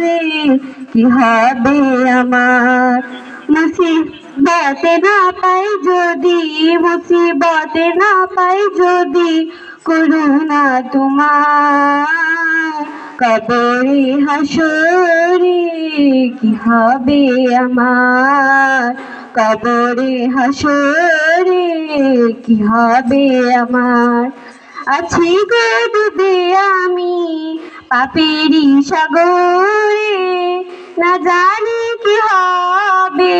হাসরে কি হবে আমার? মুসিবতে না পাই যদি, মুসিবতে না পাই যদি করুণা তোমার। কবরে হাসরে কি হবে আমার? কবরে হাসরে কি হবে আমার? আছি গো ডুবে আমি পাপেরই সাগরে না জানি কি হবে।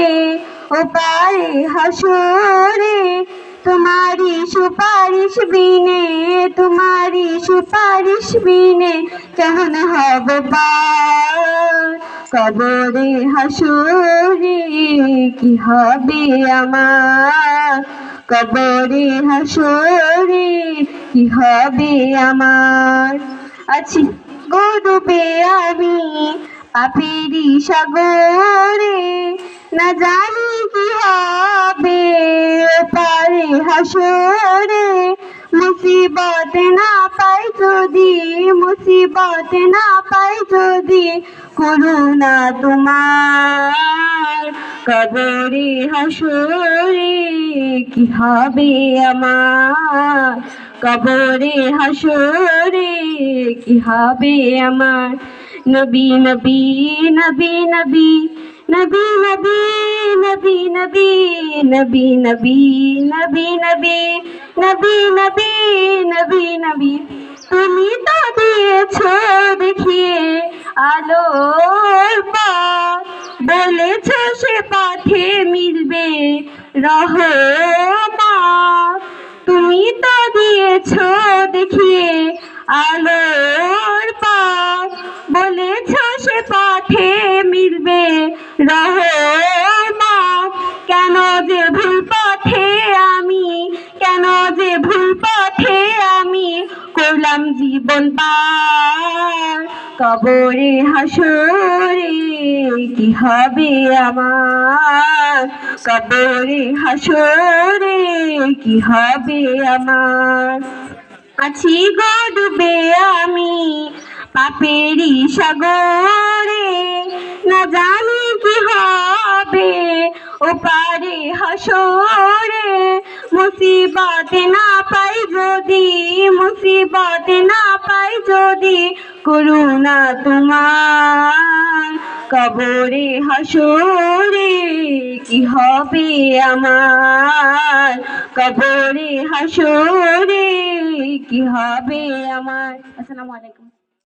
ও পারে হাসরে তোমারি সুপারিশ বিনে তোমারি সুপারিশ বিনে কেমন হব কবরে হাসরে কি হবে আমার? কবরে হাসরে কি হবে আমার? আছি। গডুবে আমি পাপেরি সাগরে না জানি কি হবে, পারে হাসরে। মুসিবত না পাই যদি, মুসিবত না পাই যদি করুণা তোমার। কবরে হাসরে কি হবে আমার কবরে হাসরে কি হবে আমার নবী নবী নবী নবী নবী নবী নবী নবী নবী নবী নবী নবী নবী নবী নবী নবী তুমি তো দিয়েছ দেখিয়ে পথ বলেছ সে পথে মিলবে রহমত। তুমি তো দিয়েছ দেখিয়ে আলোর পথ বলেছ সে পথে মিলবে রহমত। কেন যে ভুল পথে আমি, কেন যে ভুল পথে আমি করলাম জীবন পার কবরে হাসরে কি হবে আমার? কবরে হাসরে কি হবে আমার? আছি গো আমি পাপেরই সাগরে। না জানি কি হবে ও পারে হাসরে। মুসিবতে না পাই যদি, মুসিবতে না পাই যদি করুণা তোমার। কবরে হাসরে কি হবে আমার? কবরে হাসরে কি হবে আমার? আসসালামু আলাইকুম।